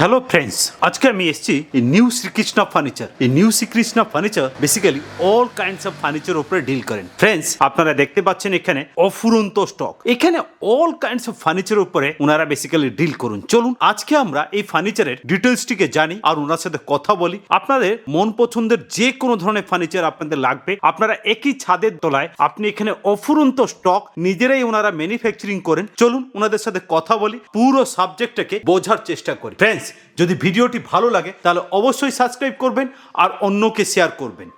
Hello friends আজকে আমি এসেছি এই নিউ শ্রীকৃষ্ণ ফার্নিচার এই new Shrikrishna furniture basically all kinds of furniture উপরে ডিল করেন। ফ্রেন্ডস আপনারা দেখতে পাচ্ছেন এখানে অফুরন্ত স্টক এখানে অল কাইন্ডস অফ ফার্নিচার উপরে ওনারা বেসিক্যালি ডিল করুন। চলুন, আজকে আমরা এই ফার্নিচারের ডিটেলসটিকে জানি আর ওনার সাথে কথা বলি। আপনাদের মন পছন্দের যে কোনো ধরনের ফার্নিচার আপনাদের লাগবে, আপনারা একই ছাদের তলায় আপনি এখানে অফুরন্ত স্টক নিজেরাই ওনারা ম্যানুফ্যাকচারিং করেন। চলুন ওনাদের সাথে কথা বলি, পুরো সাবজেক্টটাকে বোঝার চেষ্টা করি। ফ্রেন্ডস যদি ভিডিওটি ভালো লাগে তাহলে অবশ্যই সাবস্ক্রাইব করবেন আর অন্যকে শেয়ার করবেন।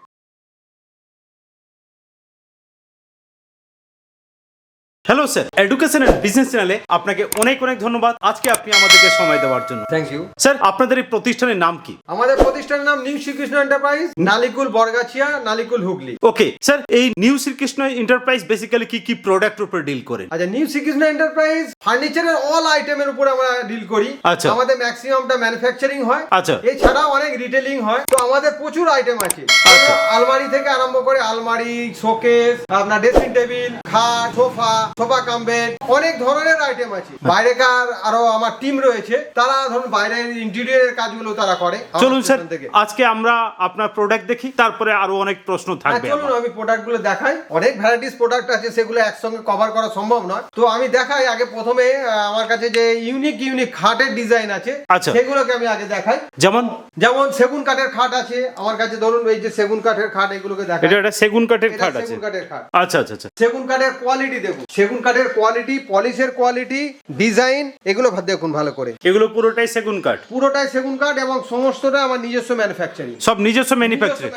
Hello sir education and business চ্যানেলে আপনাকে অনেক অনেক ধন্যবাদ। আজকে আপনি আমাদেরকে সময় দেওয়ার জন্য। থ্যাংক ইউ স্যার আপনাদের এই প্রতিষ্ঠানের নাম কি? আমাদের প্রতিষ্ঠানের নাম new Shrikrishna enterprise Nalikul Borgachhia Nalikul Hooghly. Okay sir এই নিউ শ্রীকৃষ্ণ এন্টারপ্রাইজ বেসিক্যালি কি কি প্রোডাক্ট উপর ডিল করে? আচ্ছা নিউ শ্রীকৃষ্ণ এন্টারপ্রাইজ ফার্নিচারের অল আইটেমের উপরে আমরা ডিল করি। আচ্ছা। আমাদের ম্যাক্সিমামটা ম্যানুফ্যাকচারিং হয়। আচ্ছা। এছাড়া অনেক রিটেলিং হয়। তো আমাদের প্রচুর আইটেম আছে। আচ্ছা। আলমারি থেকে আরম্ভ করে আলমারি শোকেস আপনার ড্রেসিং টেবিল খাট সোফা। সোফা কাম বেড অনেক ধরনের আইটেম আছে। বাইরেকার আরও আমার টিম রয়েছে তারা ধরুন বাইরের ইন্টেরিয়রের কাজগুলো তারা করে। চলুন স্যার আজকে আমরা আপনার প্রোডাক্ট দেখি তারপরে আরও অনেক প্রশ্ন হ্যাঁ, থাকবে চলুন আমি প্রোডাক্টগুলো দেখাই। অনেক ভ্যারাইটিস প্রোডাক্ট আছে সেগুলো একসঙ্গে কভার করা সম্ভব নয়। তো আমি দেখাই আগে প্রথমে আমার কাছে যে ইউনিক ইউনিক খাটের ডিজাইন আছে আচ্ছা। সেগুলোকে আমি আগে দেখাই। যেমন? যেমন সেগুন কাঠের খাট আছে আমার কাছে ধরুন এই যে সেগুন কাঠের খাট এগুলোকে দেখাই। এটা সেগুন কাঠের খাট আছে। সেগুন কাঠের খাট। আচ্ছা আচ্ছা আচ্ছা। সেগুন কাঠের কোয়ালিটি দেখুন। সেগুন কাঠের কোয়ালিটি পলিশের কোয়ালিটি ডিজাইন এগুলো দেখুন ভালো করে। এগুলো পুরোটাই সেগুন কাঠ? পুরোটাই সেগুন কাঠ এবং সমস্তটা আমার নিজস্ব ম্যানুফ্যাকচারিং সব নিজস্ব ম্যানুফ্যাকচারিং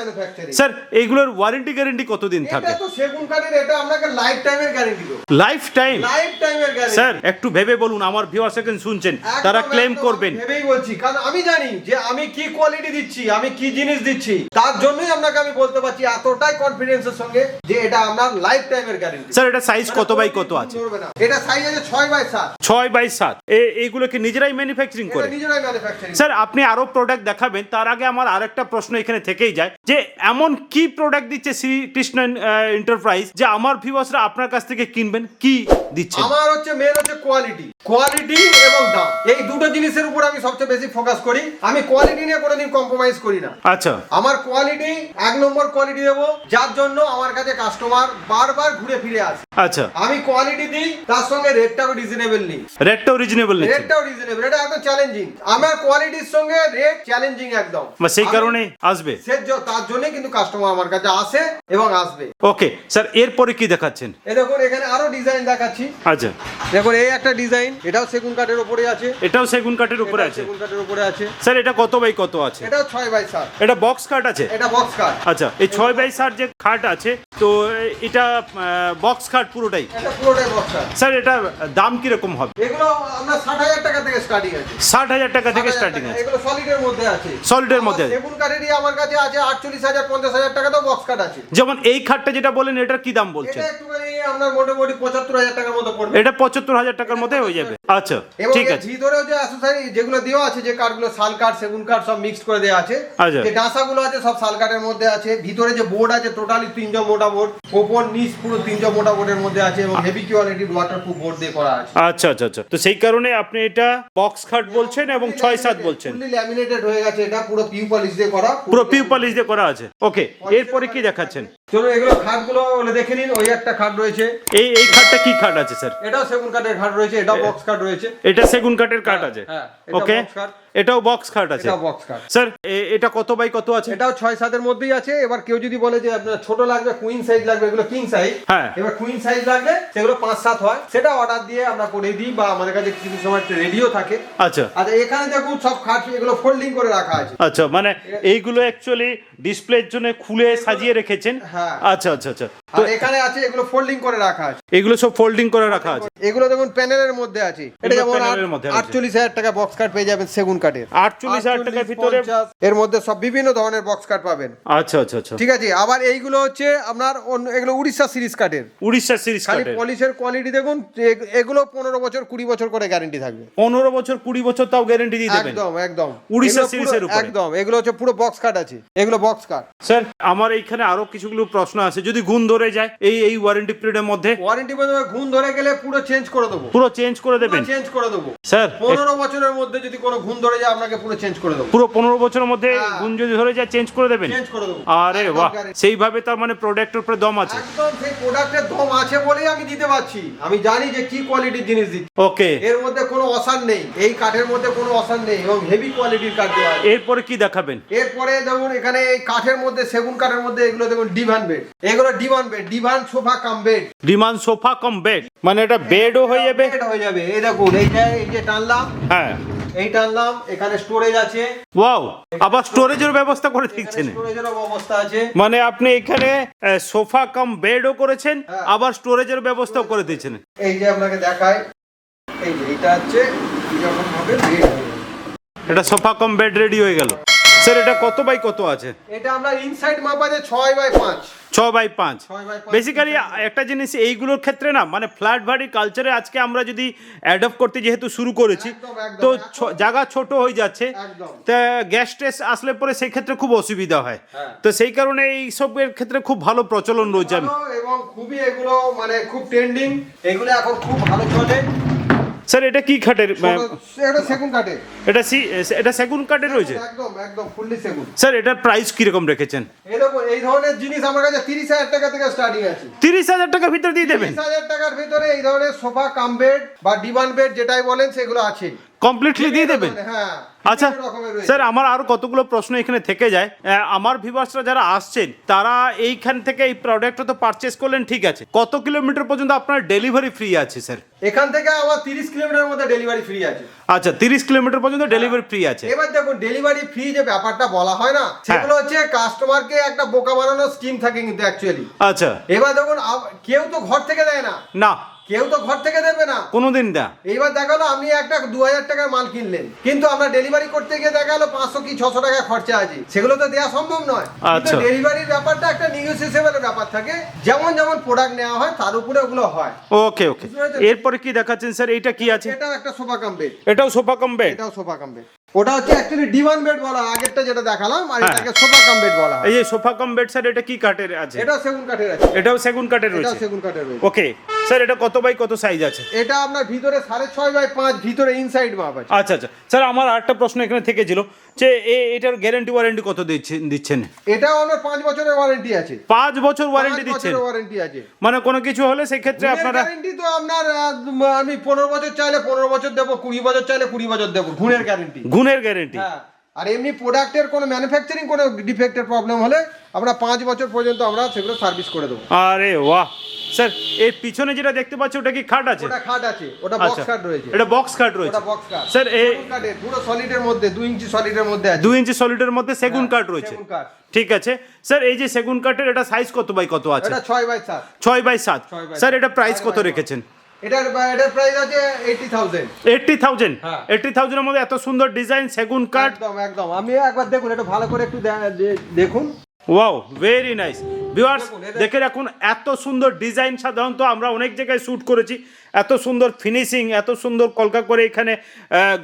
স্যার এইগুলোর ওয়ারেন্টি গ্যারেন্টি কতদিন থাকে? এটা তো সেগুন কাঠের এটা আপনাকে লাইফ টাইমের গ্যারান্টি দেবো। লাইফ টাইম লাইফ টাইমের গ্যারান্টি স্যার একটু ভেবে বলুন আমার ভিউয়ার্স এখন শুনছেন তারা ক্লেম করবেন। ভেবেই বলছি কারণ আমি জানি যে আমি কি কোয়ালিটি দিচ্ছি আমি কি জিনিস দিচ্ছি তার জন্যই আপনাকে আমি বলতে পারছি এতটাই কনফিডেন্সের সঙ্গে যে এটা আপনার লাইফ টাইমের গ্যারান্টি স্যার এটা সাইজ কত বাই কত আছে? এটা সাইজ আছে ছয় বাই সাত। ছয় বাই সাত। এ- এইগুলোকে নিজেরাই ম্যানুফ্যাকচারিং করে। নিজেরাই ম্যানুফ্যাকচারিং স্যার আপনি আরও প্রোডাক্ট দেখাবেন। তার আগে আমার আরেকটা প্রশ্ন এখানে থেকেই যায় যে এমন কি প্রোডাক্ট দিচ্ছে শ্রীকৃষ্ণ এন্টারপ্রাইজ যে আমার ভিউয়ার্সরা আপনার কাছ থেকে কিনবেন? কি দিচ্ছে? আমার হচ্ছে মেন হচ্ছে কোয়ালিটি কোয়ালিটি এবং দাম। এই দুটো জিনিসের উপর আমি সবচেয়ে বেশি ফোকাস করি। আমি কোয়ালিটি নিয়ে কোনোদিন কম্প্রোমাইজ করি না। আচ্ছা। আমার কোয়ালিটি এক নম্বর কোয়ালিটি দেবো। যার জন্য আমার কাছে কাস্টমার বারবার ঘুরে ফিরে আসে। আচ্ছা। আমি কোয়ালিটি দিই তার সঙ্গে রেটটাও রিজনেবল নিই। রেটটাও রিজনেবল নিচ্ছে। রেটটাও রিজনেবল এটা একদম চ্যালেঞ্জিং আমার কোয়ালিটির সঙ্গে রেট চ্যালেঞ্জিং একদম। সেই কারণে আসবে। সে তার জন্য কিন্তু কাস্টমার আমার কাছে আসে এবং আসবে। ওকে স্যার এরপরে কি দেখাচ্ছেন? এই দেখুন এখানে আরও ডিজাইন দেখাচ্ছি। আচ্ছা। দেখুন এই একটা ডিজাইন এটাও সেগুন কাঠের উপরে আছে। এটাও সেগুন কাঠের উপরে আছে। সেগুন কাঠের উপরে আছে। স্যার এটা কত বাই কত আছে? এটাও ছয় বাই সাত। এটা বক্স কাট আছে? এটা বক্স কাঠ আচ্ছা এই ছয় বাই সাত যে খাট আছে তো এটা বক্স খাট পুরোটাই? এটা পুরোটাই স্যার এটা দাম কীরকম হবে? এগুলো আমরা ষাট হাজার টাকা থেকে স্টার্টিং আছে। ষাট হাজার টাকা থেকে স্টার্টিং আছে। এগুলো সলিডের মধ্যে আছে। সলিডের মধ্যে আছে। সেগুন কাঠেরই আমার কাছে আছে আটচল্লিশ হাজার পঞ্চাশ হাজার টাকা তো বক্স কাঠ আছে। যেমন এই খাটটা যেটা বলেন এটার কি দাম বলছেন? এটা একটুখানি আপনার মোটামুটি পঁচাত্তর হাজার টাকার মতো পড়বে। এটা পঁচাত্তর হাজার টাকার মধ্যে হয়ে যাবে। আচ্ছা ঠিক আছে। ভিতরেও যে যেগুলো দেওয়া আছে যে কাঠগুলো শাল কাঠ সেগুন কাঠ সব মিক্সড করে দেওয়া আছে। আচ্ছা। যে ডাঁসাগুলো আছে সব শাল কাঠের মধ্যে আছে। ভিতরে যে বোর্ড আছে টোটালি তিনজন মোটা বোর্ড ওপর নিচ পুরো তিনজন মোটা বোর্ডের মধ্যে আছে এবং হেভি কোয়ালিটির ওয়াটারপ্রুফ বোর্ড দিয়ে করা আছে। আচ্ছা আচ্ছা আচ্ছা। তো সেই কারণে আপনি এটা বক্স খাট বলছেন এবং ছয় সাত বলছেন। ল্যামিনেটেড হয়ে গেছে এটা পুরো পিউ পলিশ দিয়ে করা। পুরো পিউ পলিশ দিয়ে করা আছে। ওকে এরপরে কি দেখাচ্ছেন? চলো এগুলো খাটগুলো দেখে নিন। ওই একটা খাট রয়েছে এই এই খাটটা কি খাট আছে স্যার? এটাও সেগুন কাঠের খাট রয়েছে এটাও বক্স খাট রয়েছে। এটা সেগুন কাঠের কাঠ আছে? হ্যাঁ, ওকে খাট। এটাও বক্স খাট আছে। এটাও বক্স খাট স্যার এটা কত বাই কত আছে? এটাও ছয় সাতের মধ্যেই আছে। এবার কেউ যদি বলে যে আপনার ছোট লাগবে কুইন সাইজ লাগবে এগুলো কিং সাইজ হ্যাঁ। এবার কুইন সাইজ লাগবে সেগুলো পাঁচ সাত হয়। সেটা অর্ডার দিয়ে আমরা করে দিই বা আমাদের কাছে কিছু সময় রেডিও থাকে। আচ্ছা। আচ্ছা এখানে দেখুন সব খাট এগুলো ফোল্ডিং করে রাখা আছে। আচ্ছা মানে এইগুলো অ্যাকচুয়ালি ডিসপ্লের জন্য খুলে সাজিয়ে রেখেছেন? হ্যাঁ। আচ্ছা আচ্ছা আচ্ছা। তো এখানে আছে এগুলো ফোল্ডিং করে রাখা আছে। এগুলো সব ফোল্ডিং করে রাখা আছে? এগুলো দেখুন প্যানেলের মধ্যে আছে। এটা যেমন প্যানেলের মধ্যে আছে। আটচল্লিশ হাজার টাকা বক্স কাট পেয়ে যাবেন সেগুন কাঠের। আটচল্লিশ হাজার টাকার ভিতরে এর মধ্যে সব বিভিন্ন ধরনের বক্স কাট পাবেন। আচ্ছা আচ্ছা আচ্ছা। ঠিক আছে আবার এইগুলো হচ্ছে আপনার এগুলো উড়িষ্যা সিরিজ কাঠের উড়িষ্যা সিরিজ খালি পলিশের কোয়ালিটি দেখুন এগুলো পনেরো বছর কুড়ি বছর করে গ্যারেন্টি থাকবে। পনেরো বছর কুড়ি বছর তাও গ্যারেন্টি দিয়ে দেবেন। একদম একদম। উড়িষ্যা সিরিজের উপরে। একদম এগুলো হচ্ছে পুরো বক্স কাট আছে এগুলো বক্স কাট স্যার আমার এইখানে আরও কিছুগুলো প্রশ্ন আছে যদি গুণ ধরে যায় এই এই ওয়ারেন্টি পিরিয়ডের মধ্যে? ওয়ারেন্টি বলতে ঘুম ধরে গেলে পুরো চেঞ্জ করে দেবো। পুরো চেঞ্জ করে দেবেন? চেঞ্জ করে দেবো। স্যার পনেরো বছরের মধ্যে যদি কোনো ঘুম ধরে ধরে যায় আপনাকে পুরো চেঞ্জ করে দেবো। পুরো পনেরো বছরের মধ্যে হ্যাঁ। গুণ যদি ধরে যায় চেঞ্জ করে দেবেন? চেঞ্জ করে দেবো। আরে বাহ! সেইভাবে তার মানে প্রোডাক্টের উপরে দম আছে। একদম সেই প্রোডাক্টের দম আছে বলেই আমি দিতে পারছি। আমি জানি যে কি কোয়ালিটির জিনিস দিচ্ছি। ওকে এর মধ্যে কোনো অসার নেই। এই কাঠের মধ্যে কোনো অসার নেই এবং হেভি কোয়ালিটির কাঠ দেওয়া এরপরে কি দেখাবেন? এরপরে দেখুন এখানে এই কাঠের মধ্যে সেগুন কাঠের মধ্যে এগুলো দেখুন ডিভান বেড এগুলো divan bed divan sofa cum bed divan sofa cum bed মানে এটা বেডও হয়ে যাবে। বেড হয়ে যাবে। এই দেখুন এই যে এই যে টানলাম। হ্যাঁ। এই আনলাম এখানে স্টোরেজ আছে। ওয়াও আবার স্টোরেজের ব্যবস্থা করে দিচ্ছেন। স্টোরেজের অবস্থা আছে। মানে আপনি এখানে সোফা কাম বেডও করেছেন হ্যাঁ। আবার স্টোরেজের ব্যবস্থাও করে দিয়েছেন এই যে আপনাকে দেখায় এই যে এটা হচ্ছে এরকম ভাবে বেড এটা সোফা কাম বেড রেডি হয়ে গেল। স্যার এটা কত বাই কত আছে? এটা আমরা ইনসাইড মাপ আছে ছয় বাই পাঁচ। ছ বাই পাঁচ। বেসিক্যালি একটা জিনিস এইগুলোর ক্ষেত্রে না মানে ফ্ল্যাট বাড়ি কালচারে আজকে আমরা যদি অ্যাডপ্ট করতে যেহেতু শুরু করেছি তো জায়গা ছোট হয়ে যাচ্ছে। তা গ্যাস টেস আসলে পরে সেই ক্ষেত্রে খুব অসুবিধা হয়। হ্যাঁ। তো সেই কারণে এই সবের ক্ষেত্রে খুব ভালো প্রচলন রয়েছে। এবং খুবই এগুলো মানে খুব ট্রেন্ডিং এগুলো এখন খুব ভালো চলে। স্যার এটা কি খাটের এটা সেগুন কাঠের। এটা সি এটা সেগুন কাঠের রয়েছে? একদম একদম ফুললি সেগুন। স্যার এটার প্রাইস কি রকম রেখেছেন এরকম এই ধরনের জিনিস আমার কাছে তিরিশ হাজার টাকা থেকে স্টার্টিং আছে। তিরিশ হাজার টাকা ভিতরে দিয়ে দেবেন? তিরিশ হাজার টাকার ভিতরে এই ধরনের সোফা কাম বেড বা ডিভান বেড যেটাই বলেন সেগুলো আছে। কমপ্লিটলি দিয়ে দেবেন? হ্যাঁ। আচ্ছা। স্যার আমার আরও কতগুলো প্রশ্ন এখানে থেকে যায়। আমার ভিভার্সরা যারা আসছেন তারা এইখান থেকে এই প্রোডাক্টটা তো পারচেস করলেন ঠিক আছে। কত কিলোমিটার পর্যন্ত আপনার ডেলিভারি ফ্রি আছে স্যার? এখান থেকে আমার তিরিশ কিলোমিটার মধ্যে ডেলিভারি ফ্রি আছে। আচ্ছা তিরিশ কিলোমিটার পর্যন্ত ডেলিভারি ফ্রি আছে। এবার দেখুন ডেলিভারি ফ্রি যে ব্যাপারটা বলা হয় না হ্যাঁ। সেগুলো হচ্ছে কাস্টমারকে একটা বোকা বানানোর স্কিম থাকে কিন্তু অ্যাকচুয়ালি আচ্ছা। এবার দেখুন কেউ তো ঘর থেকে দেয় না। না। কেউ তো ঘর থেকে দেবে না। কোনোদিন না। এইবার দেখাল আপনি একটা দু হাজার টাকার মাল কিনলেন। কিন্তু আমরা ডেলিভারি করতে গিয়ে দেখাল পাঁচশো কি ছশো টাকা খরচা আছে। সেগুলো তো দেওয়া সম্ভব নয়। কিন্তু আচ্ছা। ডেলিভারির ব্যাপারটা একটা নিউসেসেবল ব্যাপার থাকে। যেমন যেমন প্রোডাক্ট নেওয়া হয় তার উপরে ওগুলো হয়। ওকে ওকে এরপরে কি দেখাচ্ছেন স্যার? এইটা কি আছে? এটাও একটা সোফা কাম বেড এটাও সোফা কম বেড এটাও সোফা কাম বেড ওটা হচ্ছে অ্যাকচুয়ালি ডিভান বেড বলা আগেরটা যেটা দেখালাম আর হ্যাঁ। এটাকে সোফা কাম বেড বলা হয়। এই সোফা কম বেড স্যার এটা কি কাঠের আছে? এটাও সেগুন কাঠের আছে। এটাও সেগুন কাঠের রয়েছে। সেগুন কাঠের রয়েছে। ওকে স্যার এটা কত বাই কত সাইজ আছে? এটা আপনার ভিতরে সাড়ে ছয় বাই পাঁচ ভিতরে ইনসাইড মাপ আছে। আচ্ছা আচ্ছা। স্যার আমার আরেকটা প্রশ্ন এখানে থেকেছিল যে এটার গ্যারান্টি ওয়ারেন্টি কত দিচ্ছেন দিচ্ছেন? এটাও আপনার পাঁচ বছরের ওয়ারেন্টি আছে। পাঁচ বছর ওয়ারেন্টি দিচ্ছেন? ওয়ারেন্টি আছে। মানে কোনো কিছু হলে সেই ক্ষেত্রে আপনারা গ্যারেন্টি তো আপনার আমি পনেরো বছর চাইলে পনেরো বছর দেবো কুড়ি বছর চাইলে কুড়ি বছর দেবো গুণের গ্যারেন্টি গুণের গ্যারেন্টি হ্যাঁ। আর এমনি প্রোডাক্টের কোনো ম্যানুফ্যাকচারিং কোনো ডিফেক্টের প্রবলেম হলে আমরা পাঁচ বছর পর্যন্ত আমরা সেগুলো সার্ভিস করে দেবো। আরে বাহ! স্যার এর পিছনে যেটা দেখতে পাচ্ছি ওটা কি খাট আছে? ওটা খাট আছে ওটা বক্স আচ্ছা। খাট রয়েছে। এটা বক্স খাট রয়েছে। ওটা বক্স খাট। স্যার এই পুরো সলিডের মধ্যে দুই ইঞ্চি সলিডের মধ্যে আছে। দুই ইঞ্চি সলিডের মধ্যে সেগুন হ্যাঁ, কাঠ রয়েছে। সেগুন কাঠ। ঠিক আছে। স্যার এই যে সেগুন কাঠের এটা সাইজ কত বাই কত আছে? এটা ছয় বাই সাত। ছয় বাই সাত। ছয় by স্যার এটা প্রাইস কত রেখেছেন? এটার এটার প্রাইস আছে এইটি থাউজেন্ড এইটটি থাউজেন্ড হ্যাঁ। এইটটি থাউজেন্ডের মধ্যে এত সুন্দর ডিজাইন সেগুন কাঠ একদম একদম। আমি একবার দেখুন এটা ভালো করে একটু দেখুন। ওয়াও ভেরি নাইস ভিউয়ার্স দেখে রাখুন এত সুন্দর ডিজাইন সাধারণত আমরা অনেক জায়গায় শ্যুট করেছি। এত সুন্দর ফিনিশিং এত সুন্দর কলকা করে এখানে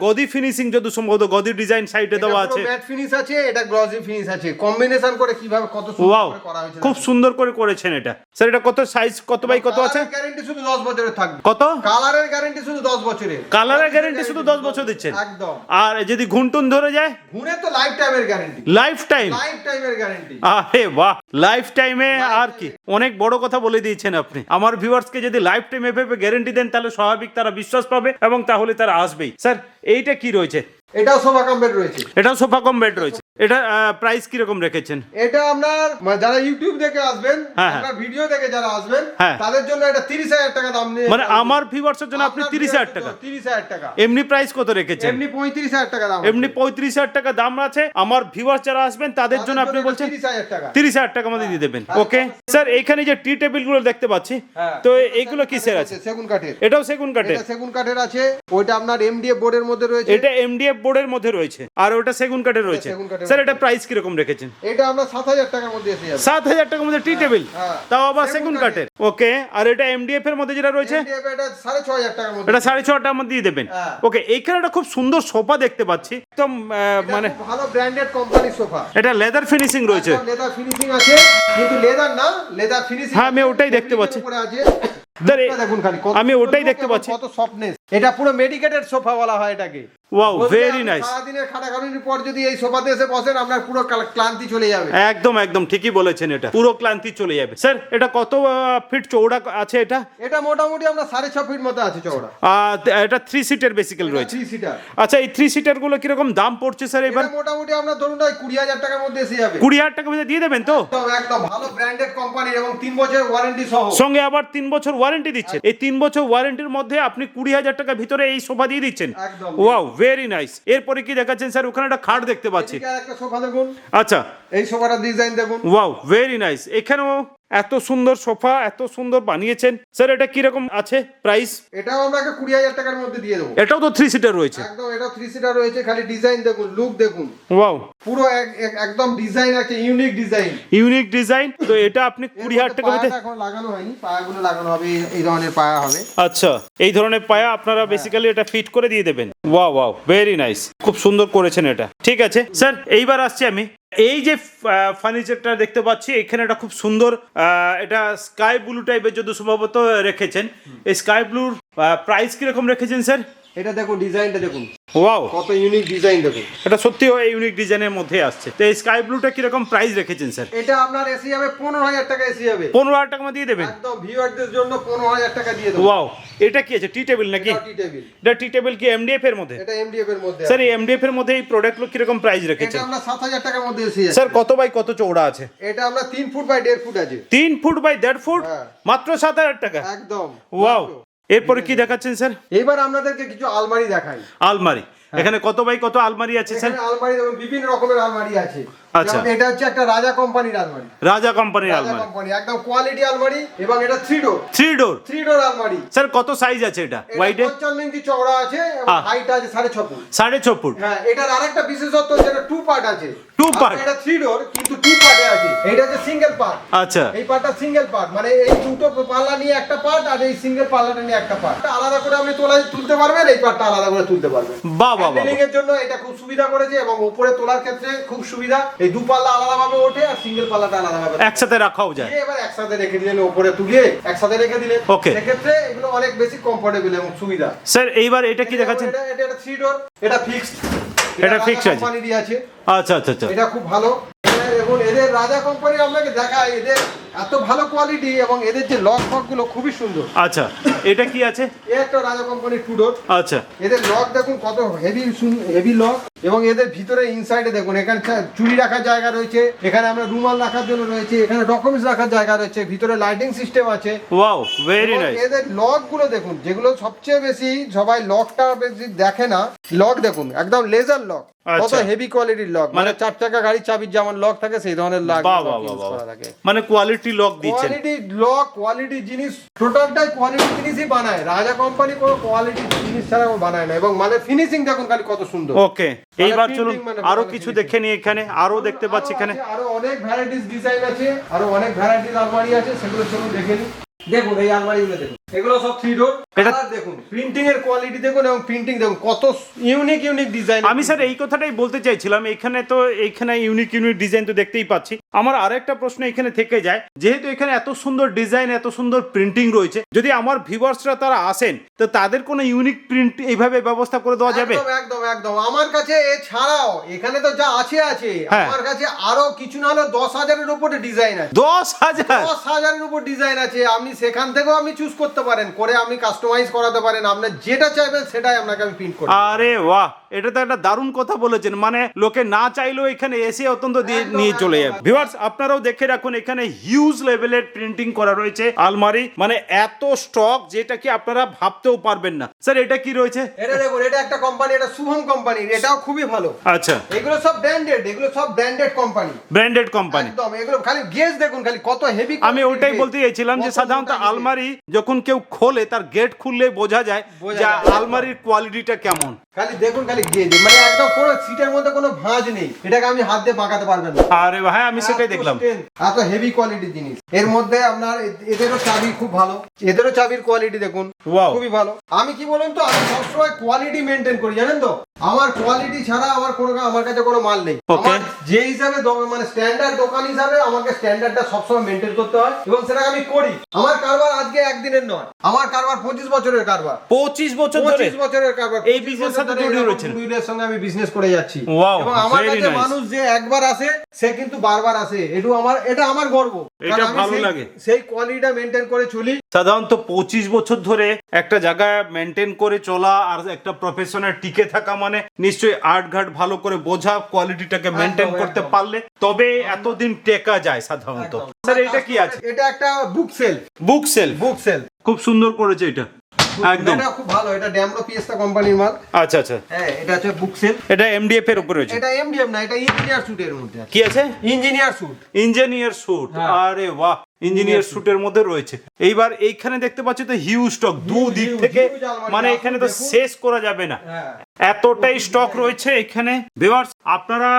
গদি ফিনিশিং যদি সম্ভবত গদি ডিজাইন সাইডে দেওয়া আছে। ম্যাট ফিনিশ আছে এটা গ্লসি ফিনিশ আছে। কম্বিনেশন করে কীভাবে কত সুন্দর করে করা হয়েছে খুব সুন্দর করে করেছেন এটা। স্যার এটা কত সাইজ কত বাই কত আছে? গ্যারান্টি শুধু 10 বছরের থাকবে। কত? কালারের গ্যারান্টি শুধু 10 বছরের। কালারের গ্যারেন্টি শুধু দশ বছর দিচ্ছেন? একদম। আর যদি ঘুনটুন ধরে যায়? ঘুরে তো লাইফ টাইমের গ্যারান্টি লাইফ টাইম লাইফ টাইমের গ্যারান্টি আরে বাহ! লাইফ টাইমে আর কি? অনেক বড় কথা বলে দিয়েছেন আপনি। আমার ভিউয়ার্সকে যদি লাইফ টাইম এভাবে গ্যারেন্টি দেন তাহলে স্বাভাবিক তারা বিশ্বাস পাবে এবং তাহলে তারা আসবেই। স্যার এইটা কি রয়েছে? এটাও সোফা বেড রয়েছে। এটাও সোফা কম বেড রয়েছে। এটা প্রাইস কীরকম রেখেছেন? এটা আপনার মানে যারা ইউটিউব দেখে আসবেন হ্যাঁ, হ্যাঁ। আপনার ভিডিও দেখে যারা আসবেন হ্যাঁ। তাদের জন্য এটা 30000 টাকা দাম নিয়ে মানে আমার ভিউয়ার্সের জন্য আপনি তিরিশ হাজার টাকা। 30000 টাকা। এমনি প্রাইস কত রেখেছেন? এমনি 35000 টাকা দাম এমনি পঁয়ত্রিশ হাজার টাকা দাম আছে। আমার ভিউয়ার্স যারা আসবেন তাদের জন্য আপনি বলছেন 30000 টাকা। তিরিশ হাজার টাকা মধ্যে দিয়ে দেবেন। ওকে স্যার এইখানে যে টি টেবিলগুলো দেখতে পাচ্ছি। তো এইগুলো কিসের আছে? সেগুন কাঠের। এটাও সেগুন কাঠের। এটা সেগুন কাঠের আছে। ওইটা আপনার এমডিএফ বোর্ডের মধ্যে রয়েছে। এটা এমডিএফ বোর্ডের মধ্যে রয়েছে। আর ওটা সেগুন কাঠের রয়েছে। সেগুন কাঠের স্যার এটা প্রাইস কীরকম রেখেছেন? এটা আমরা 7000 টাকার মধ্যে এসে যাবে। সাত হাজার টাকার মধ্যে টি টেবিল? হ্যাঁ। তাও আবার সেগুন কাঠের। ওকে আর এটা এমডিএফ এর মধ্যে যেটা রয়েছে? এটা 6500 টাকার মধ্যে। এটা সাড়ে ছটার মধ্যে দিয়ে দেবেন। হ্যাঁ। ওকে এইখানে একটা খুব সুন্দর সোফা দেখতে পাচ্ছি। একদম মানে ভালো ব্র্যান্ডেড কোম্পানির সোফা। এটা লেদার ফিনিশিং রয়েছে। লেদার ফিনিশিং আছে কিন্তু লেদার না লেদার ফিনিশিং হ্যাঁ, আমি ওটাই দেখতে পাচ্ছি। দেখুন খালি আমি ওটাই দেখতে পাচ্ছি। কত সফটনেস এটা পুরো মেডিকেটেড সোফা বলা হয় এটাকে। Very আপনি nice. সারাদিনের খাটাখাটনির পর যদি এই সোফাতে এসে বসেন আপনার পুরো ক্লান্তি চলে যাবে। একদম একদম ঠিকই বলেছেন এটা। পুরো ক্লান্তি চলে যাবে। স্যার এটা কত ফিট চৌড়া আছে এটা? এটা মোটামুটি আমরা সাড়ে ছ ফিট মতো আছে আহ, এটা থ্রি সিটের বেসিক্যাল রয়েছে। থ্রি সিটার আচ্ছা এই থ্রি সিটারগুলো কীরকম দাম পড়ছে স্যার এবার? মোটামুটি আপনার ধরুন ওই কুড়ি হাজার টাকার মধ্যে এসে যাবে। কুড়ি হাজার টাকা মধ্যে দিয়ে দেবেন তো? একদম ভালো ব্র্যান্ডেড কোম্পানি এবং তিন বছর ওয়ারেন্টি সহ। সঙ্গে আবার তিন বছর ওয়ারেন্টি দিচ্ছেন। এই তিন বছর ওয়ারেন্টির মধ্যে আপনি কুড়ি হাজার টাকার ভিতরে এই সোফা দিয়ে দিচ্ছেন। একদম। ওয়াও ভেরি নাইস এরপরে কি দেখাচ্ছেন স্যার? ওখানে একটা খাট দেখতে পাচ্ছি। আচ্ছা। এই সোফাটার ডিজাইন দেখুন। ওয়াও ভেরি নাইস এখানেও এত সুন্দর সোফা এত সুন্দর বানিয়েছেন। স্যার এটা কীরকম আছে প্রাইস এটাও আপনাকে কুড়ি হাজার টাকার মধ্যে দিয়ে দেবো। এটাও তো থ্রি সিটার রয়েছে। একদম এটা থ্রি সিটার রয়েছে খালি ডিজাইন দেখুন লুক দেখুন। ওয়াও পুরো এক- এক- একদম ডিজাইন আছে ইউনিক ডিজাইন ইউনিক ডিজাইন তো এটা আপনি কুড়ি হাজার টাকা মধ্যে এখন লাগানো হয়নি পায়াগুলো লাগানো হবে এই ধরনের পায়া হবে। আচ্ছা এই ধরনের পায়া আপনারা বেসিক্যালি এটা ফিট করে দিয়ে দেবেন। ওয়াও ওয়াও ভেরি নাইস খুব সুন্দর করেছেন এটা। ঠিক আছে। স্যার এইবার আসছি আমি। এই যে ফার্নিচারটা দেখতে পাচ্ছি, এখানে একটা খুব সুন্দর এটা স্কাই ব্লু টাইপের যদি সম্ভবত রেখেছেন, এই স্কাই ব্লুর প্রাইস কীরকম রেখেছেন স্যার এটা দেখুন ডিজাইনটা দেখুন। ওয়াও। কত ইউনিক ডিজাইন দেখুন। এটা সত্যি ইউনিক ডিজাইনের মধ্যে আসছে। তো এই স্কাই ব্লুটা কীরকম প্রাইস রেখেছেন স্যার এটা আপনার এসে যাবে পনেরো হাজার টাকা এসে যাবে পনেরো হাজার টাকা দিয়ে দেবেন? একদম ভিউয়ারদের জন্য পনেরো হাজার টাকা দিয়ে দেবো। ওয়াও। এটা কি আছে টি টেবিল নাকি? টি টেবিল এটা টি টেবিল কি এমডিএফ এর মধ্যে? এটা এমডিএফ এর মধ্যে স্যার এই এমডিএফ এর মধ্যে এই প্রোডাক্টগুলো কীরকম প্রাইস এটা রেখেছেন আমরা সাত হাজার টাকার মধ্যে এসে যাচ্ছে স্যার কত বাই কত চৌড়া আছে? এটা আমরা তিন ফুট বাই দেড় ফুট আছে। তিন ফুট বাই দেড় ফুট? হ্যাঁ। মাত্র সাত হাজার টাকা? একদম। ওয়াও। এরপরে কি দেখাচ্ছেন স্যার? এবার আপনাদেরকে কিছু আলমারি দেখাই। আলমারি। এখানে কত বাই কত আলমারি আছে স্যার? আলমারি বিভিন্ন রকমের আলমারি আছে। আচ্ছা। এটা হচ্ছে একটা রাজা কোম্পানির আলমারি। রাজা কোম্পানির আলমারি। কোম্পানি একদম কোয়ালিটি আলমারি এবং এটা three door three door three door আলমারি। স্যার কত সাইজ আছে এটা? ওয়াইডে পঞ্চান্ন ইঞ্চি চওড়া আছে এবং হ্যাঁ। হাইট আছে সাড়ে ছ ফুট। সাড়ে ছ ফুট। হ্যাঁ এটার আরেকটা বিশেষত্ব যেটা টু পার্ট আছে। টু পার্ট এটা থ্রি ডোর কিন্তু টু পার্টে আছে। এটা হচ্ছে সিঙ্গেল পার্ট আচ্ছা। এই পার্টটা সিঙ্গেল পার্ট মানে এই দুটো পাল্লা নিয়ে একটা পার্ট আর এই সিঙ্গেল পাল্লাটা নিয়ে একটা পার্ট আলাদা করে আপনি তোলা তুলতে পারবেন এই পার্টটা আলাদা করে তুলতে পারবেন। বাহ হ্যান্ডেলিং এর জন্য এটা খুব সুবিধা করেছে এবং উপরে তোলার ক্ষেত্রে খুব সুবিধা। এই দু পাল্লা আলাদাভাবে ওঠে আর সিঙ্গেল পাল্লাটা আলাদাভাবে একসাথে রাখাও যায়। এবার একসাথে রেখে দিলেন উপরে তুলে একসাথে রেখে দিলেন। Okay. সেক্ষেত্রে এগুলো অনেক বেশি কমফোর্টেবল এবং সুবিধা। স্যার এইবার এটা কি দেখাচ্ছেন? এটা এটা থ্রি ডোর এটা ফিক্সড এটা fixed আছে। আচ্ছা আচ্ছা আচ্ছা। এটা খুব ভালো। দেখুন এদের রাজা কোম্পানি আপনাকে দেখায় এদের এত ভালো কোয়ালিটি এবং এদের যে লক ফকগুলো খুবই সুন্দর। আচ্ছা এটা কি আছে? এ একটা রাজা কোম্পানির টু ডোর আচ্ছা। এদের লক দেখুন কত হেভি হেভি লক এবং এদের ভিতরে ইনসাইডে দেখুন এখানে চা- চুড়ি রাখার জায়গা রয়েছে এখানে আমরা রুমাল রাখার জন্য রয়েছে এখানে ডকুমেন্টস রাখার জায়গা রয়েছে ভিতরে লাইটিং সিস্টেম আছে। ওয়াও ভেরি নাইস এদের লকগুলো দেখুন যেগুলো সবচেয়ে বেশি সবাই লকটা বেশি দেখে না লক দেখুন একদম লেজার লক কত। হেভি কোয়ালিটির লক মানে চার চাকা গাড়ির চাবির যেমন লক থাকে সেই ধরনের লক মানে কোয়ালিটি লক দিচ্ছেন। কোয়ালিটি লক কোয়ালিটি জিনিস টোটালটাই কোয়ালিটি জিনিসই বানায়। রাজা কোম্পানি কোনো কোয়ালিটি জিনিস ছাড়া কোনো বানায় না। এবং মানে ফিনিশিং দেখুন খালি কত সুন্দর। ওকে এইবার চলুন মানে আরও মানে কিছু দেখে নিই এখানে আরও দেখতে পাচ্ছি এখানে। আরও অনেক ভ্যারাইটিস ডিজাইন আছে আরও অনেক ভ্যারাইটিস আলমারি আছে সেগুলো চলুন দেখে নিই। দেখুন এই আলমারিগুলো দেখুন। এগুলো সব থ্রি ডোর এটা- দেখুন প্রিন্টিং এর কোয়ালিটি দেখুন এবং প্রিন্টিং দেখুন কত ইউনিক ইউনিক ডিজাইন আমি স্যার এই কথাটাই বলতে চাইছিলাম এখানে তো এইখানে ইউনিক ইউনিক ডিজাইন তো দেখতেই পাচ্ছি। আমার আরেকটা প্রশ্ন এখানে থেকে যায় যেহেতু এখানে এত সুন্দর ডিজাইন এত সুন্দর প্রিন্টিং রয়েছে যদি আমার ভিউয়ার্সরা তারা আসেন তো তাদের কোনো ইউনিক প্রিন্ট এইভাবে ব্যবস্থা করে দেওয়া যাবে? একদম একদম আমার কাছে এছাড়াও এখানে তো যা আছে আছে। হ্যাঁ। আমার কাছে আরও কিছু না হলে দশ হাজারের উপরে ডিজাইন আছে। দশ হাজার? দশ হাজারের উপর ডিজাইন আছে। আপনি সেখান থেকেও আপনি চুজ করতে পারেন, করে আপনি কাস্টমাইজ করাতে পারেন, আপনার যেটা চাইবেন সেটাই আপনাকে আমি প্রিন্ট করি আরে বাহ! এটা তো একটা দারুণ কথা বলেছেন। মানে লোকে না চাইলেও এখানে এসে অত্যন্ত দিয়ে নিয়ে চলে যাবে। ভিউয়ার্স আপনারাও দেখে রাখুন এখানে হিউজ লেভেলের প্রিন্টিং করা রয়েছে আলমারি। মানে এত স্টক যেটা কি আপনারা ভাবতেও পারবেন না। স্যার এটা কি রয়েছে? এটা দেখুন এটা একটা কোম্পানি এটা শুভম কোম্পানি এটাও খুবই ভালো। আচ্ছা। এগুলো সব ব্র্যান্ডেড এগুলো সব ব্র্যান্ডেড কোম্পানি ব্র্যান্ডেড কোম্পানি একদম এগুলো খালি গেজ দেখুন খালি কত হেভি আমি ওটাই বলতে চাইছিলাম যে সাধারণত আলমারি যখন কেউ খোলে তার গেট খুললে বোঝা যায় যে। আলমারির কোয়ালিটিটা কেমন। খালি দেখুন খালি গেজ মানে একদম কোনো সিটের মধ্যে কোনো ভাঁজ নেই। এটাকে আমি হাত দিয়ে বাঁকাতে পারবেন না। আরে ভাই আমি সেটাই দেখলাম। এত হেভি কোয়ালিটির জিনিস। এর মধ্যে আপনার এদেরও চাবি খুব ভালো। এদেরও চাবির কোয়ালিটি দেখুন. খুবই ভালো। আমি কি বলুন তো আমি সবসময় কোয়ালিটি মেনটেন করি জানেন তো? আমার কোয়ালিটি ছাড়া আমার কোনো আমার কাছে কোনো মাল নেই। যে হিসাবে মানে স্ট্যান্ডার্ড দোকান হিসাবে আমাকে স্ট্যান্ডার্ডটা সবসময় মেনটেন করতে হয় এবং সেটা আমি করি। আমার কারবার আজকে একদিনের নয়। আমার কারবার পঁচিশ বছরের কারবার। পঁচিশ বছর পঁচিশ বছরের কারবার। এই 25 business বছর সাথে জড়িয়ে রয়েছেন। সঙ্গে আমি বিজনেস করে যাচ্ছি। এবং আমার কাছে মানুষ যে একবার আসে সে কিন্তু বারবার আসে। এটা আমার এটা আমার গর্ব। এটা ভালো লাগে। সেই কোয়ালিটিটা মেনটেন করে চলি। সাধারণত পঁচিশ বছর ধরে একটা জায়গায় মেনটেন করে চলা আর একটা প্রফেশনে টিকে থাকা মানে নিশ্চয়ই আর্ট ঘাট ভালো করে বোঝা কোয়ালিটিটাকে মেনটেন করতে পারলে তবে এতদিন টেকা যায় সাধারণত। স্যার এটা কি আছে? এটা একটা বুক সেল বুক সেল বুক সেল খুব সুন্দর করেছে এটা। একদম। এটা খুব ভালো এটা ড্যামরো পিএসটা কোম্পানির মাল। আচ্ছা আচ্ছা। হ্যাঁ এটা হচ্ছে বুক সেল এটা এমডিএফ এর উপরে রয়েছে। এটা এমডিএফ না এটা ইঞ্জিনিয়ার স্যুটের মধ্যে আছে। কি আছে? Engineer suit engineer suit. আরে বাহ! ইঞ্জিনিয়ার স্যুটের মধ্যে রয়েছে। এইবার এইখানে দেখতে পাচ্ছি তো হিউজ স্টক দু দিক থেকে মানে এখানে তো শেষ করা যাবে না। হ্যাঁ। এতটাই স্টক রয়েছে এখানে। ভিউয়ার্স আপনারা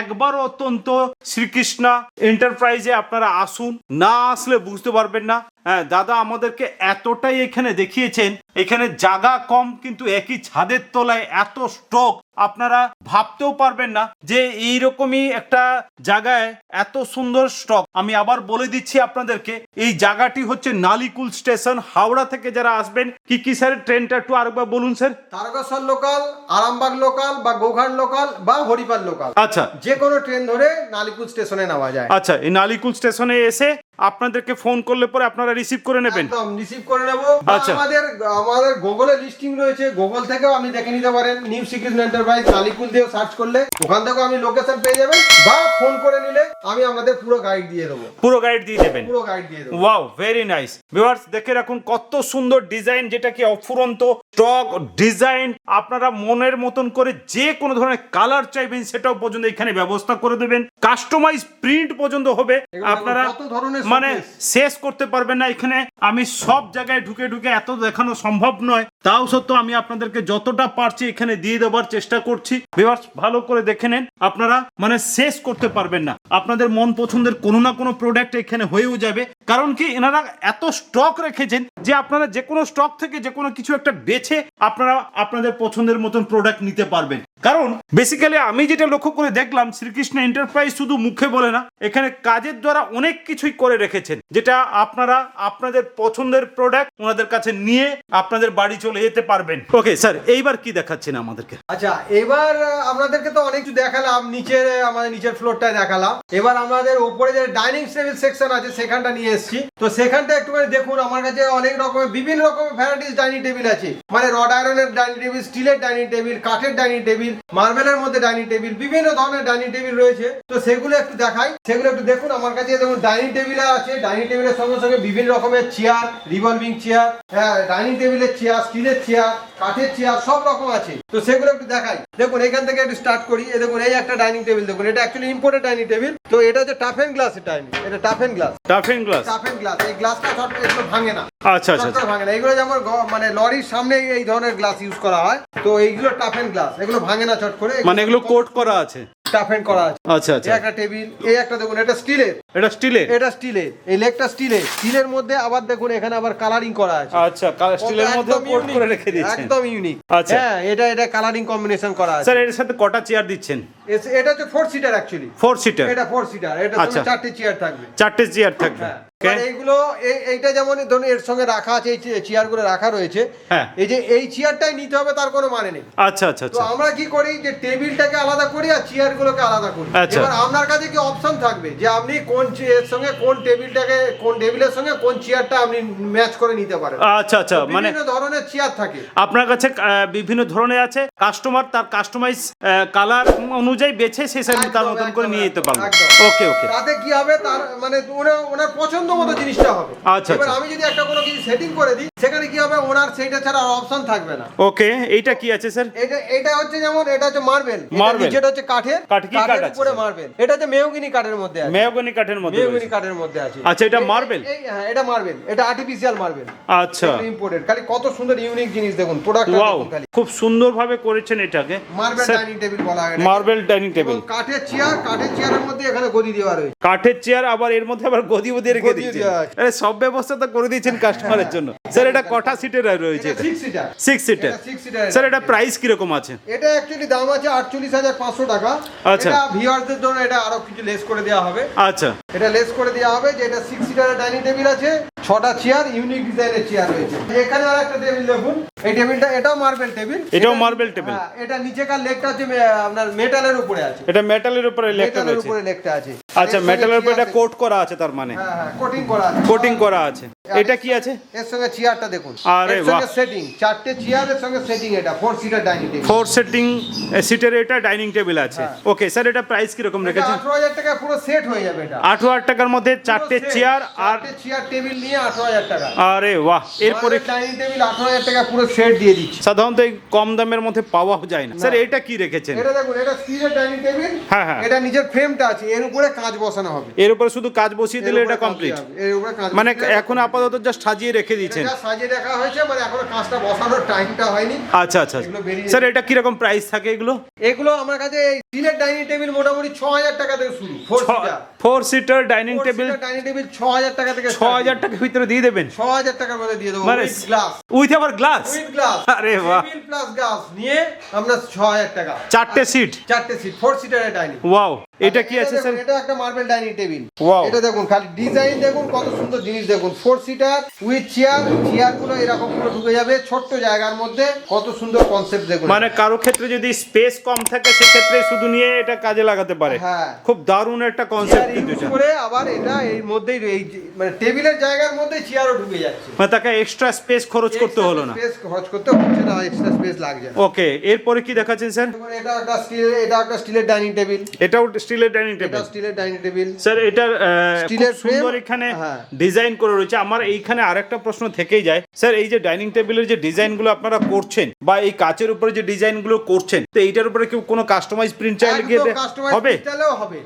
একবার অত্যন্ত শ্রীকৃষ্ণা এন্টারপ্রাইজে আপনারা আসুন। না আসলে বুঝতে পারবেন না। হ্যাঁ দাদা আমাদেরকে এতটাই এখানে দেখিয়েছেন। এখানে জায়গা কম কিন্তু একই ছাদের তলায় এত স্টক আপনারা ভাবতেও পারবেন না যে এইরকমই একটা জায়গায় এত সুন্দর স্টক আমি আবার বলে দিচ্ছি আপনাদেরকে এই জায়গাটি হচ্ছে নালিকুল স্টেশন হাওড়া থেকে যারা আসবেন কি কি স্যার ট্রেনটা একটু আরেকবার বলুন sir. Tarakeswar local Arambagh local বা গোঘাট লোকাল বা হরিপাল লোকাল আচ্ছা। যে কোনো ট্রেন ধরে নালিকুল স্টেশনে নেওয়া যায়। আচ্ছা এই নালিকুল স্টেশনে এসে আপনাদেরকে ফোন করলে পরে আপনারা রিসিভ করে নেবেন। একদম রিসিভ করে নেব। আচ্ছা। আমাদের আমাদের গুগলে লিস্টিং রয়েছে। গুগল থেকেও আপনি দেখে নিতে পারেন। নিউ শ্রীকৃষ্ণ এন্টারপ্রাইজ নালিকুল দিয়েও সার্চ করলে ওখান থেকেও আপনি লোকেশন পেয়ে যাবেন বা ফোন করে নিলে আমি আপনাদের পুরো গাইড দিয়ে দেবো। পুরো গাইড দিয়ে দেবেন। পুরো গাইড দিয়ে দেবো। ওয়াও ভেরি নাইস ভিউয়ার্স দেখে রাখুন কত সুন্দর ডিজাইন যেটা কি অফুরন্ত। স্টক ডিজাইন আপনারা মনের মতন করে যে কোনো ধরনের কালার চাইবেন সেটাও পর্যন্ত এখানে ব্যবস্থা করে দেবেন। কাস্টমাইজ প্রিন্ট পর্যন্ত হবে। আপনারা মানে শেষ করতে পারবেন না এখানে। আমি সব জায়গায় ঢুকে ঢুকে এত দেখানো সম্ভব নয়। তাও সত্ত্বেও আমি আপনাদেরকে যতটা পারছি এখানে দিয়ে দেওয়ার চেষ্টা করছি। ভালো করে দেখে নেন। আপনারা মানে শেষ করতে পারবেন না। আপনাদের মন পছন্দের কোনো না কোনো প্রোডাক্ট এখানে হয়েও যাবে। কারণ কি এনারা এত স্টক রেখেছেন যে আপনারা যে কোনো স্টক থেকে যে কোনো কিছু একটা বেছে আপনারা আপনাদের পছন্দের মতন প্রোডাক্ট নিতে পারবেন। কারণ বেসিক্যালি আমি যেটা লক্ষ্য করে দেখলাম, শ্রীকৃষ্ণ এন্টারপ্রাইজ শুধু মুখে বলে না, এখানে কাজের দ্বারা অনেক কিছুই করে রেখেছেন। যেটা আপনারা আপনাদের পছন্দের প্রোডাক্ট ওনাদের কাছে নিয়ে আপনাদের বাড়ি চলে যেতে পারবেন। ওকে স্যার এইবার কি দেখাচ্ছেন আমাদেরকে? আচ্ছা এবার আপনাদেরকে তো অনেক কিছু দেখালাম নিচে আমাদের নিচের ফ্লোরটায় দেখালাম। এবার আমাদের উপরে যে ডাইনিং টেবিল সেকশন আছে, সেখানটা নিয়ে এসেছি। তো সেখানটা একটুখানি দেখুন, আমার কাছে অনেক রকমের, বিভিন্ন রকমের ভ্যারাইটিস ডাইনিং টেবিল আছে। মানে রড আয়রনের ডাইনিং টেবিল স্টিলের ডাইনিং টেবিল কাঠের ডাইনিং টেবিল মার্বেলের মধ্যে ডাইনিং টেবিল বিভিন্ন ধরনের ডাইনিং টেবিল রয়েছে। তো সেগুলো একটু দেখাই। সেগুলো একটু দেখুন আমার কাছে দেখুন ডাইনিং টেবিল আছে। ডাইনিং টেবিলের সঙ্গে সঙ্গে বিভিন্ন রকমের চেয়ার রিভলভিং চেয়ার হ্যাঁ ডাইনিং টেবিলের চেয়ার স্টিলের চেয়ার কাঠের চেয়ার সব রকম আছে। তো সেগুলো একটু দেখাই। দেখুন এখান থেকে একটু স্টার্ট করি। এই দেখুন এই একটা ডাইনিং টেবিল দেখুন এটা অ্যাকচুয়ালি ইম্পোর্টেড ডাইনিং টেবিল। তো এটা হচ্ছে টাফ গ্লাস এটা tough and glass toughen glass tough and glass এই গ্লাসটা সব এগুলো ভাঙে না। আচ্ছা আচ্ছা ভাঙে না। এগুলো যেমন মানে লরির সামনে এই ধরনের গ্লাস ইউজ করা হয় তো এইগুলো টাফ এন্ড গ্লাস এগুলো ভাঙে না চট করে মানে এগুলো কোট করা আছে? করা আছে। আচ্ছা আচ্ছা। একটা টেবিল এই একটা দেখুন এটা স্টিলের। এটা স্টিলের এটা স্টিলের এই লেগটা স্টিলের স্টিলের মধ্যে আবার দেখুন এখানে আবার কালারিং করা আছে। আচ্ছা স্টিলের মধ্যে কোট করে রেখে দিয়েছেন একদম ইউনিক আচ্ছা। হ্যাঁ এটা এটা কালারিং কম্বিনেশন করা আছে। স্যার এর সাথে কটা চেয়ার দিচ্ছেন? এটা হচ্ছে four seater actually four seater এটা ফোর সিটার এটা আচ্ছা। চারটে চেয়ার থাকবে। চারটে চেয়ার থাকবে। মানে এইগুলো এইটা যেমন ধরুন এর সঙ্গে রাখা আছে এই চেয়ারগুলো রাখা রয়েছে হ্যাঁ। এই যে এই চেয়ারটাই নিতে হবে তার কোনো মানে নেই। আচ্ছা আচ্ছা তো আচ্ছা। আমরা কি করি যে টেবিলটাকে আলাদা করি আর চেয়ার গুলোকে আলাদা করি। আচ্ছা। এবার আপনার কাছে কি অপশন থাকবে যে আপনি কোন এর সঙ্গে কোন টেবিলটাকে কোন টেবিলের সঙ্গে কোন চেয়ারটা আপনি ম্যাচ করে নিতে পারেন? আচ্ছা আচ্ছা মানে বিভিন্ন ধরনের চেয়ার থাকে। আপনার কাছে বিভিন্ন ধরনের আছে কাস্টমার তার কাস্টমাইজ কালার অনুযায়ী বেছে সে তার মতন করে নিয়ে যেতে পারবে। ওকে ওকে। তাতে কি হবে তার মানে ওনার পছন্দ মতো জিনিসটা হবে। আচ্ছা, এবার আচ্ছা। আমি যদি একটা কোনো কিছু সেটিং করে দিই সেখানে কি হবে? ওনার সেইটা ছাড়া অপশন থাকবে না। ওকে এইটা কি আছে স্যার এটা এটা হচ্ছে যেমন এটা হচ্ছে মার্বেল। যেটা হচ্ছে কাঠের। কাঠ, কি কাঠ আছে? উপরে মার্বেল এটা হচ্ছে মেহগিনি কাঠের মধ্যে আছে। মেহগনি কাঠের মধ্যে মেহগিনি কাঠের মধ্যে আছে। আচ্ছা, এটা? এই হ্যাঁ এটা মার্বেল এটা আর্টিফিশিয়াল মার্বেল আচ্ছা। ইম্পোর্টেড খালি কত সুন্দর ইউনিক জিনিস দেখুন। প্রোডাক্ট খালি। খুব সুন্দরভাবে করেছেন এটাকে। মার্বেল ডাইনিং টেবিল বলা হয় মার্বেল ডাইনিং টেবিল কাঠের চেয়ার কাঠের চেয়ারের মধ্যে এখানে গদি দেওয়া রয়েছে। কাঠের চেয়ার আবার এর মধ্যে আবার গদি বদি রেখে আরে সব ব্যবস্থা তো করে দিয়েছেন কাস্টমারের জন্য। স্যার এটা কটা সিটের রয়েছে? Six seater. স্যার এটা প্রাইস কীরকম আছে? এটা অ্যাকচুয়ালি দাম আছে আটচল্লিশ হাজার পাঁচশো টাকা। আচ্ছা। ভিউয়ারদের জন্য এটা আরও কিছু লেস করে দেওয়া হবে। আচ্ছা। এটা লেস করে দেওয়া হবে যে এটা সিক্স সিটারের ডাইনিং টেবিল আছে ছটা চেয়ার ইউনিক ডিজাইনের চেয়ার রয়েছে। এখানে আর একটা টেবিল দেখুন এই টেবিলটা এটাও মার্বেল টেবিল এটাও marble table? এটা নিচেকার লেগটা হচ্ছে আপনার মেটালের উপরে আছে। এটা মেটালের উপরে লেখা মেটালের রয়েছে। উপরে লেগটা আছে। আচ্ছা মেটালের উপরে এটা কোট করা আছে তার মানে? হ্যাঁ হ্যাঁ কোটিং করা আছে। কোটিং করা আছে। এটা কি আছে? এর সঙ্গে চেয়ারটা দেখুন। আরে এর সঙ্গে বাহ। সেটিং চারটে চেয়ারের সঙ্গে সেটিং এটা four seater dining table four setting সিটের এটা ডাইনিং টেবিল আছে। হ্যাঁ। ওকে স্যার এটা প্রাইস কীরকম রেখেছেন? আঠারো হাজার টাকা পুরো সেট হয়ে যাবে এটা। আঠারো হাজার টাকার মধ্যে চারটে চেয়ার আর চেয়ার টেবিল নিয়ে আঠারো হাজার টাকা। আরে বাহ এরপরে ডাইনিং টেবিল আঠারো হাজার টাকা পুরো সেট দিয়ে দিচ্ছি। সাধারণত এই কম দামের মধ্যে পাওয়া যায় না। স্যার এটা কি রেখেছেন? এটা দেখুন এটা স্টিলের ডাইনিং টেবিল হ্যাঁ, হ্যাঁ। এটা নিজের ফ্রেমটা আছে এর উপরে কাঁচ বসানো হবে। এর উপরে শুধু কাজ বসিয়ে দিলে এটা কমপ্লিট এর উপরে কাঁচ মানে এখন আপাতত জাস্ট সাজিয়ে রেখে দিয়েছেন। এটা সাজিয়ে রাখা হয়েছে মানে এখনও কাঁচটা বসানোর টাইমটা হয়নি। আচ্ছা আচ্ছা। স্যার এটা কীরকম প্রাইস থাকে এগুলো? এগুলো আমার কাছে এই স্টিলের ডাইনিং টেবিল মোটামুটি ছ হাজার টাকা থেকে শুরু four four seater dining table dining table ছ হাজার টাকা থেকে ছ হাজার টাকার ভিতরে দিয়ে দেবেন। ছ হাজার টাকার মধ্যে দিয়ে দেবো মানে গ্লাস উইথ আবার গ্লাস উইথ গ্লাস আরে বাহ। টেবিল প্লাস গ্লাস নিয়ে আমরা ছ হাজার টাকা। চারটে সিট চারটে seat four seater dining wow এটা কি আছে স্যার? এটা একটা মার্বেল ডাইনিং টেবিল. এটা দেখুন খালি ডিজাইন দেখুন কত সুন্দর জিনিস দেখুন। ফোর সিটার উইথ চেয়ার চেয়ারগুলো এরকম পুরো ঢুকে যাবে ছোট্ট জায়গার মধ্যে। কত সুন্দর কনসেপ্ট দেখুন। মানে কারও ক্ষেত্রে যদি স্পেস কম থাকে সেক্ষেত্রে শুধু নিয়ে এটা কাজে লাগাতে পারে। হ্যাঁ। খুব দারুণ একটা কনসেপ্ট কিন্তু করে আবার এটা এর মধ্যেই এই মানে টেবিলের জায়গার মধ্যে চেয়ারও ঢুকে যাচ্ছে। মানে তাকে এক্সট্রা স্পেস খরচ করতে হলো না। স্পেস খরচ করতে হচ্ছে না এক্সট্রা স্পেস লাগছে ওকে এরপরে কি দেখাচ্ছেন স্যার? এটা একটা স্টিলের এটা একটা স্টিলের ডাইনিং টেবিল এটাও স্টিলের ডাইনিং এটা টেবিল। স্টিলের ডাইনিং টেবিল। স্যার এটার আহ, Steel সুন্দর এখানে হ্যাঁ। ডিজাইন করে রয়েছে। আমার এইখানে আরেকটা প্রশ্ন থেকেই যায়। স্যার এই যে ডাইনিং টেবিলের যে ডিজাইনগুলো আপনারা করছেন বা এই কাচের উপরে যে ডিজাইনগুলো করছেন তো এইটার উপরে কি কোনো কাস্টমাইজ প্রিন্ট চাইলে কি হবে? হবে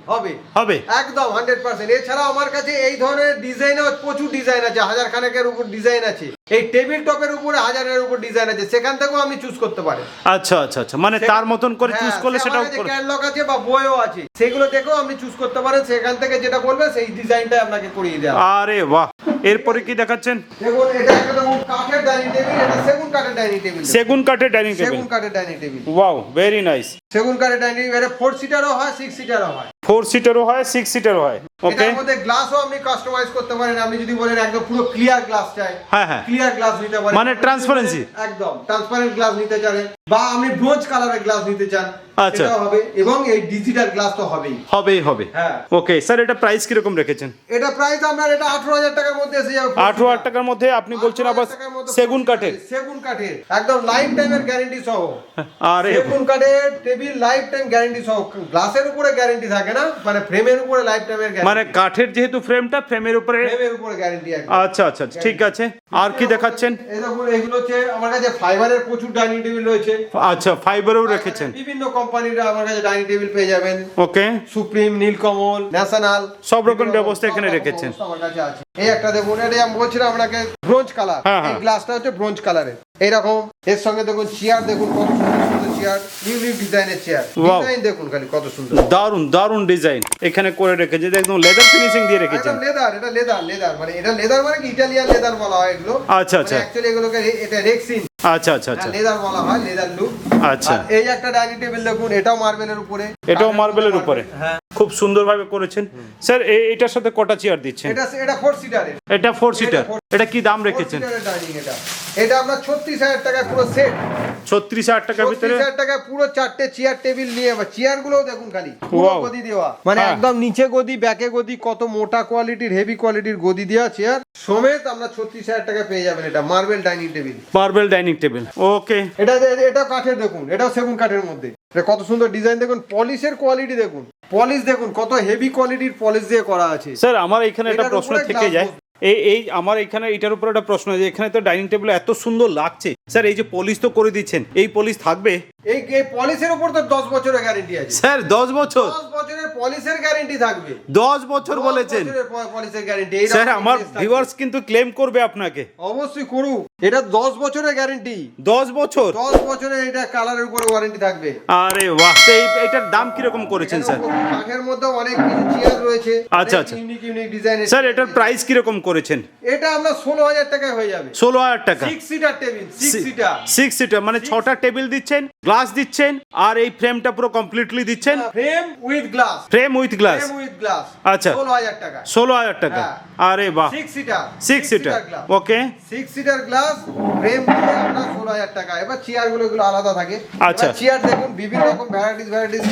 হবে। হবে? একদম হান্ড্রেড পার্সেন্ট এছাড়া আমার কাছে এই ধরনের ডিজাইনও প্রচুর ডিজাইন আছে হাজার খানেকের উপর ডিজাইন আছে। এই টেবিল টপের উপরে হাজারের উপর ডিজাইন আছে সেখান থেকেও আপনি চুজ করতে পারেন আচ্ছা আচ্ছা আচ্ছা মানে তার মতন করে চুজ করলে সেটাও করে ক্যাটলগ আছে বা বইও আছে সেগুলো দেখেও আপনি চুজ করতে পারেন সেখান থেকে যেটা বলবে সেই ডিজাইনটাই আপনাকে করিয়ে দেওয়া আরে বাহ এরপরে কি দেখাচ্ছেন? দেখুন এটা একটা কাঠের ডাইনিং টেবিল এটা সেগুন কাঠের ডাইনিং টেবিল সেগুন কাঠের ডাইনিং টেবিল সেগুন কাঠের dining table wow very nice সেগুন কাঠের ডাইনিং টেবিল এটা ফোর সিটারও হয় সিক্স সিটারও হয়। ফোর সিটারও হয় সিক্স সিটারও হয়। এটার মধ্যে গ্লাসও আপনি কাস্টমাইজ করতে পারেন। আপনি যদি বলেন একদম পুরো ক্লিয়ার গ্লাস চাই হ্যাঁ হ্যাঁ। ক্লিয়ার গ্লাস নিতে পারেন। মানে transparency? একদম ট্রান্সপারেন্ট গ্লাস নিতে চান বা আপনি ব্রোঞ্জ কালারের গ্লাস নিতে চান আচ্ছা। হবে এবং এই ডিজিটাল গ্লাস তো হবেই। হবেই হবে। হ্যাঁ। ওকে স্যার এটা প্রাইস কীরকম রেখেছেন? এটা প্রাইস আপনার এটা আঠারো হাজার টাকার মধ্যে এসে যাবে আঠারো হাজার টাকার মধ্যে আপনি বলছেন 18,000 আবার সেগুন কাঠের। সেগুন কাঠের। একদম লাইফ টাইমের গ্যারেন্টি সহ। আরে সেগুন কাঠের টেবিল লাইফ টাইম গ্যারেন্টি সহ গ্লাসের উপরে গ্যারেন্টি থাকে না মানে ফ্রেমের উপরে লাইফ টাইমের মানে কাঠের যেহেতু ফ্রেমটা ফ্রেমের উপরে ফ্রেমের উপরে গ্যারেন্টি একদম আচ্ছা আচ্ছা আচ্ছা, ঠিক আছে। আর কি দেখাচ্ছেন? দেখুন এগুলো হচ্ছে আমার কাছে ফাইবারের প্রচুর ডাইনিং টেবিল রয়েছে। আচ্ছা ফাইবারও রেখেছেন। বিভিন্ন কোম্পানির আমার কাছে ডাইনিং টেবিল পেয়ে যাবেন। ওকে সুপ্রিম নীলকমল ন্যাশনাল সব রকম ব্যবস্থা এখানে রেখেছেন। আমার কাছে আছে। এই একটা দেখুন এটা আমি বলছিলাম আপনাকে ব্রোঞ্জ কালার হ্যাঁ, হ্যাঁ। এই গ্লাসটা হচ্ছে ব্রোঞ্জ কালারের এইরকম এর সঙ্গে দেখুন চেয়ার দেখুন কত সুন্দর সুন্দর চেয়ার ইউনিক ডিজাইনের চেয়ার ডিজাইন দেখুন খালি কত সুন্দর। দারুণ দারুণ ডিজাইন এখানে করে রেখেছে একদম লেদার ফিনিশিং দিয়ে রেখেছে এটা লেদার এটা লেদার লেদার মানে এটা লেদার মানে কি? ইটালিয়ান লেদার বলা হয় এগুলো। আচ্ছা, আচ্ছা। অ্যাকচুয়ালি এগুলোকে এটা রেক্সিন আচ্ছা আচ্ছা আচ্ছা। লেদার বলা হয় লেদার লুক আচ্ছা। এই একটা ডাইনিং টেবিল দেখুন এটাও মার্বেলের উপরে। এটাও মার্বেলের উপরে। হ্যাঁ। খুব সুন্দরভাবে করেছেন। স্যার এটার সাথে কটা চেয়ার দিচ্ছেন? এটা এটা ফোর সিটারের এটা ফোর সিটার এটা কি দাম রেখেছেন? ডাইনিং এটা। এটা আপনার ছত্রিশ হাজার টাকায় পুরো সেট ছত্রিশ হাজার টাকার ভিতরে? টাকায় পুরো চারটে চেয়ার টেবিল নিয়ে চেয়ার গুলোও দেখুন খালি। পুরো গদি দেওয়া। মানে হ্যাঁ। একদম নিচে গদি ব্যাকে গদি কত মোটা কোয়ালিটির হেভি কোয়ালিটির গদি দেওয়া চেয়ার সমেত আমরা ছত্রিশ হাজার টাকা পেয়ে যাবেন এটা marble dining table marble dining table okay এটা এটা কাঠের দেখুন এটাও সেগুন কাঠের মধ্যে। কত সুন্দর ডিজাইন দেখুন পলিশের কোয়ালিটি দেখুন। পলিশ দেখুন কত হেভি কোয়ালিটির পলিশ দিয়ে করা আছে। স্যার আমার এখানে একটা প্রশ্ন থেকে যায়। এই এই আমার এখানে এটার উপর একটা প্রশ্ন আছে এখানে তো ডাইনিং টেবিল এত সুন্দর লাগছে। স্যার এই যে পলিশ তো করে দিচ্ছেন এই পলিশ থাকবে? এই এই পলিশের উপর তো দশ বছরের গ্যারেন্টি আছে। স্যার দশ বছর? দশ বছরের পলিশের গ্যারেন্টি থাকবে। দশ বছর বলেছেন। পলিশের গ্যারেন্টি স্যার আমার ভিউয়ার্স কিন্তু ক্লেম করবে আপনাকে। অবশ্যই করুক। এটা দশ বছরের গ্যারেন্টি দশ বছর? দশ বছরের এটা কালারের উপরে ওয়ারেন্টি থাকবে। আরে বাহ এই এটার দাম কীরকম করেছেন স্যার? কাঠের মধ্যে অনেক কিছু চেয়ার রয়েছে। আচ্ছা, আচ্ছা। ইউনিক ইউনিক ডিজাইনের স্যার এটার প্রাইস কীরকম করেছেন? এটা আমরা ষোলো হাজার টাকায় হয়ে যাবে। ষোলো হাজার টাকা। Six seater table six seater six seater মানে ছটা টেবিল দিচ্ছেন গ্লাস দিচ্ছেন আর এই ফ্রেমটা পুরো কমপ্লিটলি দিচ্ছেন। Frame with glass frame with glass with glass আচ্ছা। ষোলো হাজার টাকা। ষোলো হাজার টাকা। হ্যাঁ। আরে বাহ। Six seater six seater okay six seater glass frame দিয়ে আমরা ষোলো হাজার টাকা। এবার চেয়ারগুলো এগুলো আলাদা থাকে। আচ্ছা। চেয়ার দেখুন বিভিন্ন রকম ভ্যারাইটিস ভ্যারাইটিস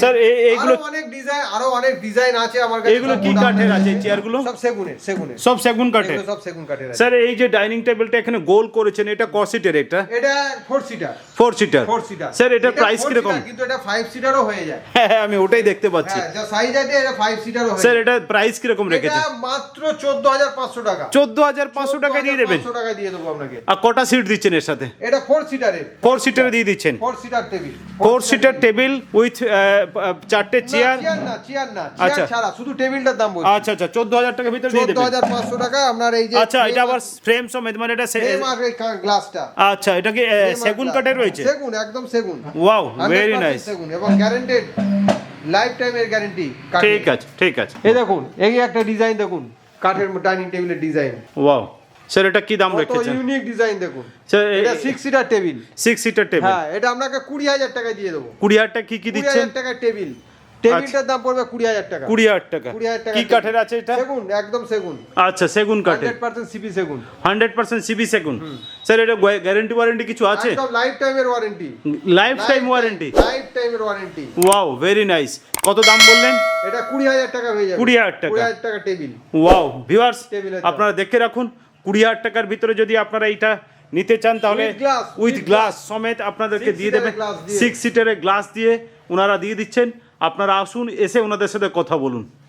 স্যার এইগুলো অনেক ডিজাইন আরও অনেক ডিজাইন আছে আমার কাছে। এগুলো কি কাঠের আছে, এই রয়েছে। চেয়ারগুলো? সব সেগুনের সেগুনের। সব সেগুন কাঠের। সব সেগুন কাঠের স্যার এই যে ডাইনিং টেবিলটা এখানে গোল করেছেন এটা কসিটের এটা? এটা four seater four seater four seater sir এটার প্রাইস কীরকম? কিন্তু এটা ফাইভ সিটারও হয়ে যায়। হ্যাঁ হ্যাঁ, আমি ওটাই দেখতে পাচ্ছি। হ্যাঁ যা সাইজ আছে এটা ফাইভ সিটারও হয়ে স্যার এটার প্রাইস কীরকম এটা রেখেছেন মাত্র চোদ্দ হাজার পাঁচশো টাকা। চোদ্দ হাজার পাঁচশো টাকা দিয়ে দেবেন? পাঁচশো টাকা দিয়ে দেবো আপনাকে। আর কটা সিট দিচ্ছেন এর সাথে? এটা ফোর সিটারের ফোর সিটারে দিয়ে দিচ্ছেন? Four seater table four seater table with চারটে চেয়ার চেয়ার না চেয়ার না আচ্ছা। চেয়ার ছাড়া শুধু টেবিলটার দাম বলছি। আচ্ছা আচ্ছা চোদ্দ হাজার টাকার ভিতরে দিয়ে চোদ্দ দেবেন হাজার পাঁচশো টাকা আপনার এই যে আচ্ছা এটা আবার ফ্রেম সমেত মানে এটা গ্লাসটা আচ্ছা এটা কি সেগুন কাঠের রয়েছে? সেগুন একদম সেগুন। ওয়াও 100% ভেরি নাইস সেগুন এবং গ্যারান্টেড লাইফ টাইমের গ্যারান্টি ঠিক আছে ঠিক আছে। এই দেখুন এই একটা ডিজাইন দেখুন কাঠের ডাইনিং টেবিলের ডিজাইন ওয়াও স্যার এটা কি দাম রেখেছেন? ইউনিক ডিজাইন দেখুন। স্যার এটা six seater table six seater table হ্যাঁ এটা আপনাকে কুড়ি হাজার টাকা দিয়ে দেবো। কুড়ি হাজার টাকা কি কি দিচ্ছেন? হাজার টাকার টেবিল টেবিলটার দাম পড়বে কুড়ি হাজার টাকা। কুড়ি হাজার টাকা। কুড়ি হাজার টাকা কি কাঠের আছে এটা? সেগুন একদম সেগুন। আচ্ছা সেগুন কাঠের। হান্ড্রেড পার্সেন্ট সিপি সেগুন। হান্ড্রেড পার্সেন্ট সিবি সেগুন। স্যার এটা গ্যারেন্টি ওয়ারেন্টি কিছু আছে? লাইফ টাইমের warranty life time warranty life টাইমের ওয়ারেন্টি ওয়াও ভেরি নাইস কত দাম বললেন? এটা কুড়ি হাজার টাকা হয়ে যাবে। 20,000 টাকা। কুড়ি হাজার টাকা টেবিল ওয়াও ভিউয়ার্স। আপনারা দেখে রাখুন কুড়ি হাজার টাকার ভিতরে যদি আপনারা এটা নিতে চান তাহলে উইথ গ্লাস সমেত আপনাদেরকে দিয়ে seater দেবে। glass দিয়ে। সিক্স সিটারের গ্লাস দিয়ে ওনারা দিয়ে দিচ্ছেন। আপনারা আসুন এসে ওনাদের সাথে কথা বলুন।